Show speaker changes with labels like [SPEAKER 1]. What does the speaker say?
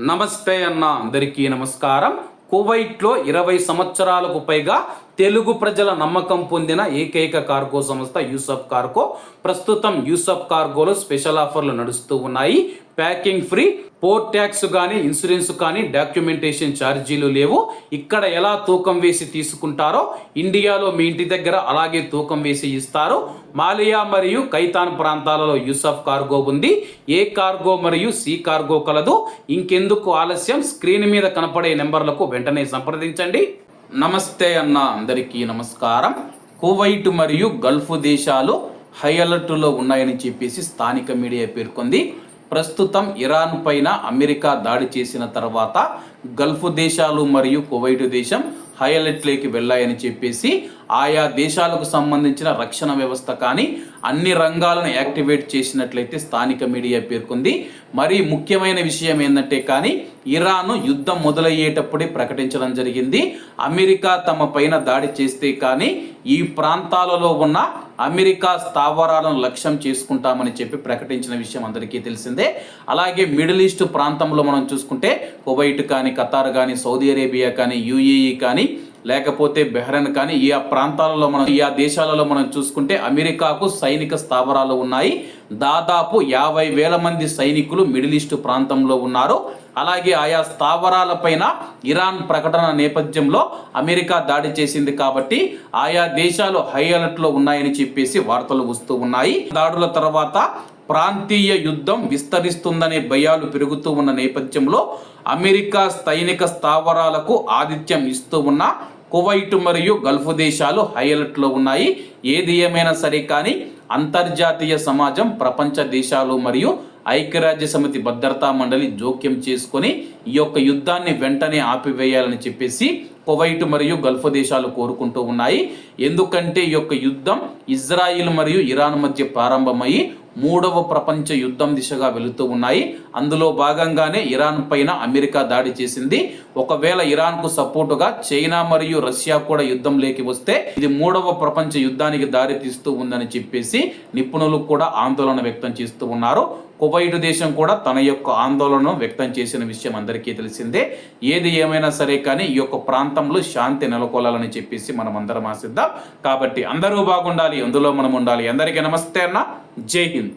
[SPEAKER 1] నమస్తే అన్న అందరికీ నమస్కారం. కువైట్లో ఇరవై సంవత్సరాలకు పైగా తెలుగు ప్రజల నమ్మకం పొందిన ఏకైక కార్గో సంస్థ యూసఫ్ కార్గో. ప్రస్తుతం యూసఫ్ కార్గోలో స్పెషల్ ఆఫర్లు నడుస్తూ ఉన్నాయి. ప్యాకింగ్ ఫ్రీ పోర్ట్ ట్యాక్స్ కానీ ఇన్సూరెన్స్ కానీ డాక్యుమెంటేషన్ ఛార్జీలు లేవు. ఇక్కడ ఎలా తూకం వేసి తీసుకుంటారో ఇండియాలో మీ ఇంటి దగ్గర అలాగే తూకం వేసి ఇస్తారు. మాలియా మరియు కైతాన్ ప్రాంతాలలో యూసఫ్ కార్గో ఉంది. ఏ కార్గో మరియు సి కార్గో కలదు. ఇంకెందుకు ఆలస్యం? స్క్రీన్ మీద కనపడే నెంబర్లకు వెంటనే సంప్రదించండి. నమస్తే అన్న అందరికీ నమస్కారం. కువైట్ మరియు గల్ఫ్ దేశాలు హై అలర్ట్లో ఉన్నాయని చెప్పేసి స్థానిక మీడియా పేర్కొంది. ప్రస్తుతం ఇరాన్ పైన అమెరికా దాడి చేసిన తర్వాత గల్ఫ్ దేశాలు మరియు కువైట్ దేశం హై అలర్ట్లోకి వెళ్ళాయని చెప్పేసి ఆయా దేశాలకు సంబంధించిన రక్షణ వ్యవస్థ కానీ అన్ని రంగాలను యాక్టివేట్ చేసినట్లయితే స్థానిక మీడియా పేర్కొంది. మరి ముఖ్యమైన విషయం ఏంటంటే కానీ ఇరాన్ యుద్ధం మొదలయ్యేటప్పుడే ప్రకటించడం జరిగింది. అమెరికా తమ పైన దాడి చేస్తే కానీ ఈ ప్రాంతాలలో ఉన్న అమెరికా స్థావరాలను లక్ష్యం చేసుకుంటామని చెప్పి ప్రకటించిన విషయం అందరికీ తెలిసిందే. అలాగే మిడిల్ ఈస్ట్ ప్రాంతంలో మనం చూసుకుంటే కువైట్ కానీ ఖతార్ కానీ సౌదీ అరేబియా కానీ యుఏఈ కానీ లేకపోతే బెహ్రెన్ కానీ ఈ ఆ ప్రాంతాలలో మనం ఈ ఆ దేశాలలో మనం చూసుకుంటే అమెరికాకు సైనిక స్థావరాలు ఉన్నాయి. దాదాపు యాభై వేల మంది సైనికులు మిడిల్ ఈస్ట్ ప్రాంతంలో ఉన్నారు. అలాగే ఆయా స్థావరాలపైన ఇరాన్ ప్రకటన నేపథ్యంలో అమెరికా దాడి చేసింది కాబట్టి ఆయా దేశాలు హై అలర్ట్లో ఉన్నాయని చెప్పేసి వార్తలు వస్తూ ఉన్నాయి. దాడుల తర్వాత ప్రాంతీయ యుద్ధం విస్తరిస్తుందనే భయాలు పెరుగుతూ ఉన్న నేపథ్యంలో అమెరికా సైనిక స్థావరాలకు ఆతిథ్యం ఇస్తూ ఉన్న కువైట్ మరియు గల్ఫ్ దేశాలు హై అలర్ట్లో ఉన్నాయి. ఏది ఏమైనా సరే కానీ అంతర్జాతీయ సమాజం ప్రపంచ దేశాలు మరియు ఐక్యరాజ్య సమితి భద్రతా మండలి జోక్యం చేసుకొని ఈ యొక్క యుద్ధాన్ని వెంటనే ఆపివేయాలని చెప్పేసి కువైట్ మరియు గల్ఫ్ దేశాలు కోరుకుంటూ ఉన్నాయి. ఎందుకంటే ఈ యొక్క యుద్ధం ఇజ్రాయిల్ మరియు ఇరాన్ మధ్య ప్రారంభమయ్యి మూడవ ప్రపంచ యుద్ధం దిశగా వెళుతూ ఉన్నాయి. అందులో భాగంగానే ఇరాన్ పైన అమెరికా దాడి చేసింది. ఒకవేళ ఇరాన్కు సపోర్టుగా చైనా మరియు రష్యా కూడా యుద్ధంలోకి వస్తే ఇది మూడవ ప్రపంచ యుద్ధానికి దారి తీస్తూ ఉందని చెప్పేసి నిపుణులు కూడా ఆందోళన వ్యక్తం చేస్తూ ఉన్నారు. కువైట్ దేశం కూడా తన యొక్క ఆందోళనను వ్యక్తం చేసిన విషయం అందరికీ తెలిసిందే. ఏది ఏమైనా సరే కానీ ఈ యొక్క ప్రాంతంలో శాంతి నెలకొల్లాలని చెప్పేసి మనం అందరం ఆశిద్దాం. కాబట్టి అందరూ బాగుండాలి అందులో మనం ఉండాలి. అందరికీ నమస్తే అన్న. జై హింద్.